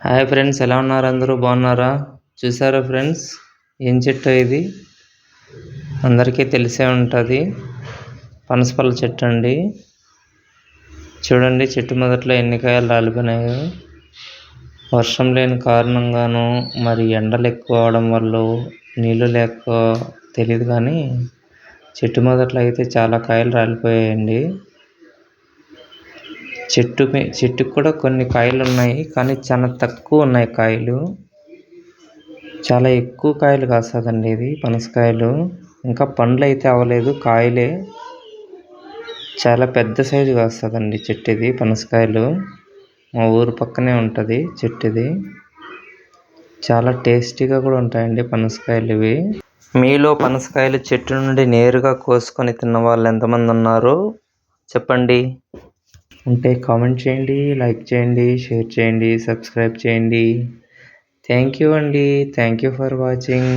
Hi friends ఎలా ఉన్నారు? అందరూ బాగున్నారా? చూసారా ఫ్రెండ్స్ ఏం చెట్టు ఇది? అందరికీ తెలిసే ఉంటుంది. పనసపల్ల చెట్టు అండి. చూడండి చెట్టు మొదట్లో ఎన్ని కాయలు రాలిపోయినాయో. వర్షం లేని కారణంగాను మరి ఎండలు ఎక్కువ అవడం వల్ల నీళ్ళు లేక తెలియదు కానీ చెట్టు మొదట్లో అయితే చాలా కాయలు రాలిపోయాయండి. చెట్టు మీ చెట్టుకు కూడా కొన్ని కాయలు ఉన్నాయి కానీ చాలా తక్కువ ఉన్నాయి కాయలు. చాలా ఎక్కువ కాయలు కాస్తుందండి ఇది పనసకాయలు. ఇంకా పండ్లు అయితే అవ్వలేదు కాయలే. చాలా పెద్ద సైజు కాస్తుందండి చెట్టు ఇది పనసకాయలు. మా ఊరు పక్కనే ఉంటుంది చెట్టు ఇది చాలా టేస్టీగా కూడా ఉంటాయండి పనసకాయలు ఇవి. మీలో పనసకాయలు చెట్టు నుండి నేరుగా కోసుకొని తిన్న వాళ్ళు ఎంతమంది ఉన్నారు? చెప్పండి. ఉంటే కామెంట్ చేయండి లైక్ చేయండి షేర్ చేయండి సబ్స్క్రైబ్ చేయండి. థ్యాంక్ యూ అండి. Thank you for watching.